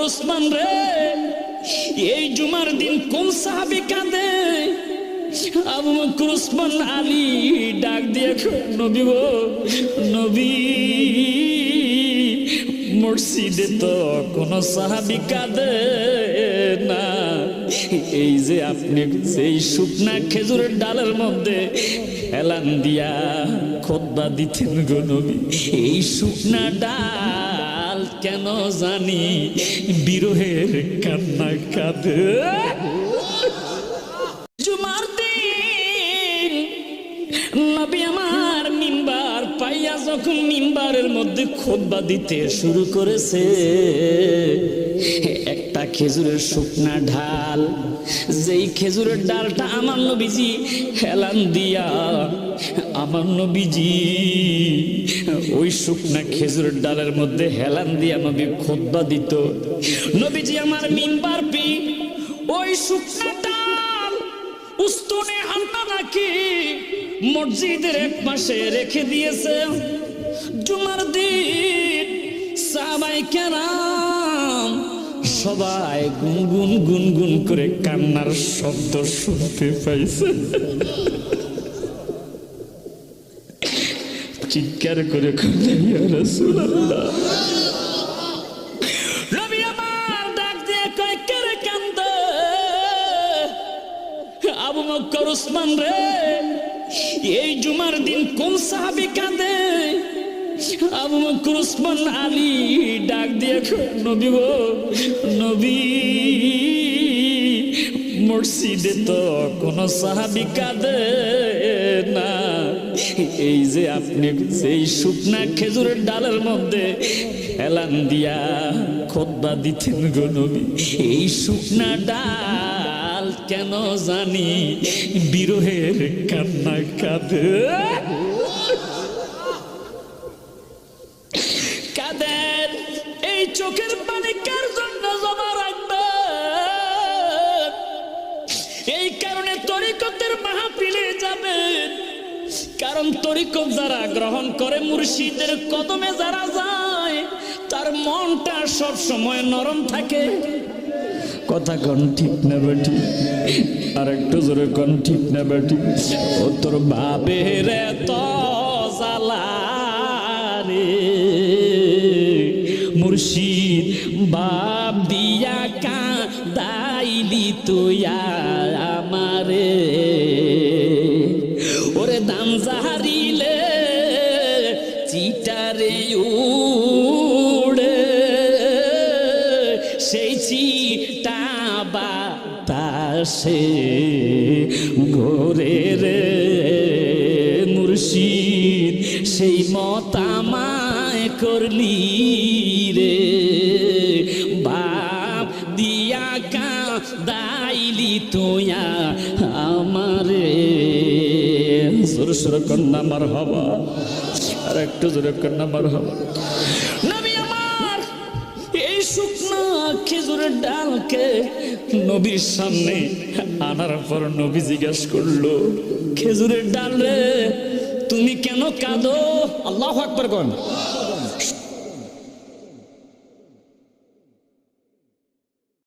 বক্কর উসমান রে? এই জুমার দিন কোন সাহাবি কাঁদে? আবু বকর উসমান আলী ডাক দিয়ে নবী গো, নবী। মসজিদে তো কোন সাহাবি কাঁদে না। এই যে আপনি সেই শুকনা খেজুরের ডালের মধ্যে এলান দিয়া খোদ্া দিতেন গো নবী। এই শুকনা ডাল কেন জানি বিরোহের কান্না কাঁদে। জুমার দিন, নবী আমার মিম্বার পাইয়া যখন মিম্বারের মধ্যে খোদবা দিতে শুরু করেছে একটা খেজুরের শুকনা ঢাল যেই খেজুরের ডালটা আমার নবীজি হেলান দিয়া, আমার নবীজি ওই শুকনা খেজুরের ডালের মধ্যে হেলান দিয়া নবী খোদবা দিত। নবীজি আমার মিম্বার পি ওই শুকনা ডাল উস্তনে হান্না নাকি মসজিদের এক পাশে রেখে দিয়েছে। জুমার দিন সাবাই কেরাম সবাই গুনগুন গুনগুন করে কান্নার শব্দ শুনতে পাইছে। চিৎকার করে আবু মক্কর উসমান রে, এই জুমার দিন কোন সাহাবি কাঁদে? আবু বকর উসমান আলী ডাক নবী গো, নবী। মসজিদে তো কোন সাহাবি কাঁদে না। এই যে আপনি সেই শুকনা খেজুরের ডালের মধ্যে এলান দিয়া খোদবা দিতেন গো নবী। এই শুকনা ডাল কেন জানি বিরহের কান্না কাঁদে। এই চোখের পানি কার জন্য জমা রাখবেন এই কারণে তরিকতের মাহফিলে যাবেন কারণ তরিকত যারা গ্রহণ করে মুর্শিদের কদমে যারা যায়, তার মনটা সব সময় নরম থাকে। কথা কন ঠিক না বেটি? আর একটু জোরে কন ঠিক না বেটি? ও তোর ভাবের তো জ্বালা রে মুর্শিদ, বাপ দিয়া কা দাইলি তুয়া আমারে। ওরে দাম জাহারিলে চিটারে উড়ে, সেই চিটা বাতাসে ঘোরে রে। সেই মতামায় করলি রে। বাপ দিয়া কা দাইলি তোয়া আমারে। জোর সুর কন্যা মার হবা। আর একটু জোরে কন্যা মার হবা। নবী আমার, এই খেজুরের ডালকে নবীর সামনে আনার পর নবী জিজ্ঞাসা করল, খেজুরের ডাল রে তুমি কেন কাঁদো? আল্লাহ আকবর কন।